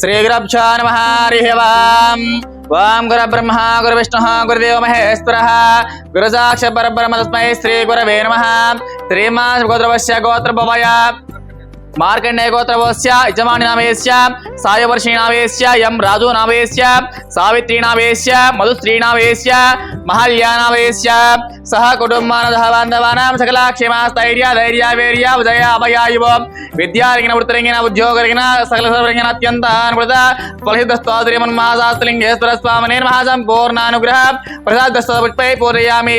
శ్రీగురభ్యో నమ హరి ఓం ఓం గుర బ్రహ్మ గురు విష్ణు గురుదేవ మహేశ్వర గురు సాక్ష పరబ్రహ్మ తస్మై శ్రీ గురవే మార్కండే శ్రీమా గోత్రవస్య యజమాని నామేస్య సాయవర్షి నామేస్య ఎం రాజు నామేస్య సావిత్రి నామేస్య మధుశ్రీ నామేస్య మహల్యా నామేస్య సహ కుటుంబాన బాంధవానాం సకల క్షేమ స్థైర్య ధైర్య వీర్య ఉదయ అభయాయువ విద్యారిగిన వృత్తరింగిన ఉద్యోగరిగిన సకల సర్వరింగిన అత్యంత అనుకృత ఫలితస్తోత్రిమన్మాసాస్త్రలింగేశ్వర స్వామి నిర్మహాసం పూర్ణానుగ్రహ పుష్పై పూరయామి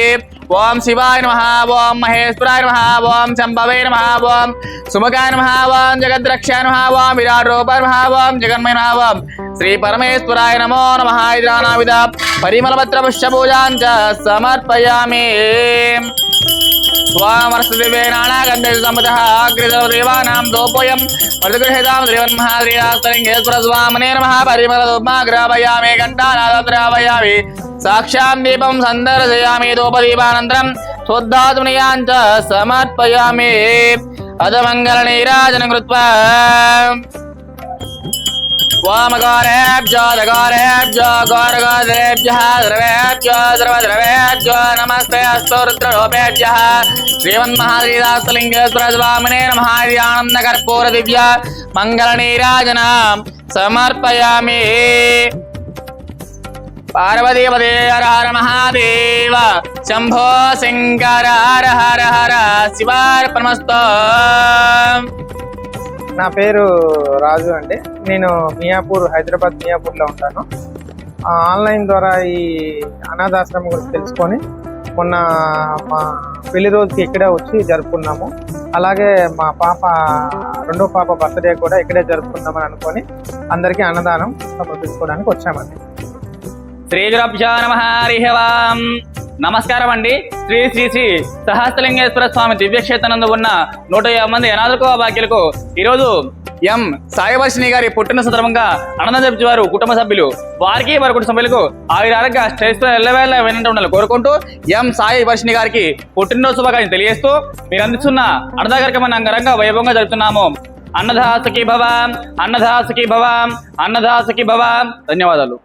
ओम शिवाय नमः, ओम महेश्वराय नमः, ओम शंभवे नमः, ओम सुमुखाय नमः, ओम जगद्रक्षा नमः, ओम विराट रूपाय नमः, ओम जगन्मय नमः, ओम श्री परमेश्वराय नमो नमः इदानाविदा परिमल पत्र पुष्प पूजां च समर्पयामि। సమర్పయామి దోపోయం మృతగృహేదాం శ్రీవన్మహాశ్రీరాస్తలింగేశ్వర స్వామనే నమ సాక్షాం దీపం సందర్శయామి దోపదీపానంతరం శుద్ధాతునియాంచ సమర్పయామి అధమంగళ నీరాజన కృత్వా वामगारेभ्यो दगारेभ्यो गौरगोदरेभ्यः द्रवेभ्यो द्रवद्रवेभ्यो नमस्ते अस्तु रुद्ररूपेभ्यः श्रीमन्महाश्रीदासलिङ्गेश्वर स्वामिने नमः आनन्दकर्पूरदिव्य मङ्गलनीराजनां समर्पयामि पार्वतीपदे हर हर महादेव शम्भो शङ्कर हर हर हर शिवार्पणमस्तु నా పేరు రాజు అండి. నేను మియాపూర్ హైదరాబాద్ మియాపూర్లో ఉంటాను. ఆ, ఆన్లైన్ ద్వారా ఈ అనాథాశ్రమం గురించి తెలుసుకొని మొన్న మా పెళ్ళి రోజుకి ఇక్కడే వచ్చి జరుపుకున్నాము. అలాగే మా పాప రెండో పాప బర్త్డే కూడా ఇక్కడే జరుపుకుందామని అనుకొని అందరికీ అన్నదానం సమర్పించుకోవడానికి వచ్చామండి. శ్రీ నమ హరి నమస్కారం అండి. శ్రీ శ్రీ శ్రీ సహస్రలింగేశ్వర స్వామి దివ్యక్షేత్రనందు ఉన్న నూట యాభై మంది అనాథలకు భాగ్యులకు ఈరోజు ఎం సాయివర్షిణి గారి పుట్టిన సందర్భంగా అనంద జపించి వారు కుటుంబ సభ్యులు వారికి వారి కుటుంబ సభ్యులకు ఆవిరారంగా ఆరోగ్య ఎల్లవేళ వినంటూ ఉండాలి కోరుకుంటూ ఎం సాయి వర్షిని గారికి పుట్టినరోజు శుభాకాంక్షలు తెలియజేస్తూ మీరు అందిస్తున్న అన్నదా అంగరంగా అంగరంగ వైభవంగా జరుపుతున్నాము. అన్నదాసకి భవ అన్నదాసకి భవ అన్నదాసకి భవ. ధన్యవాదాలు.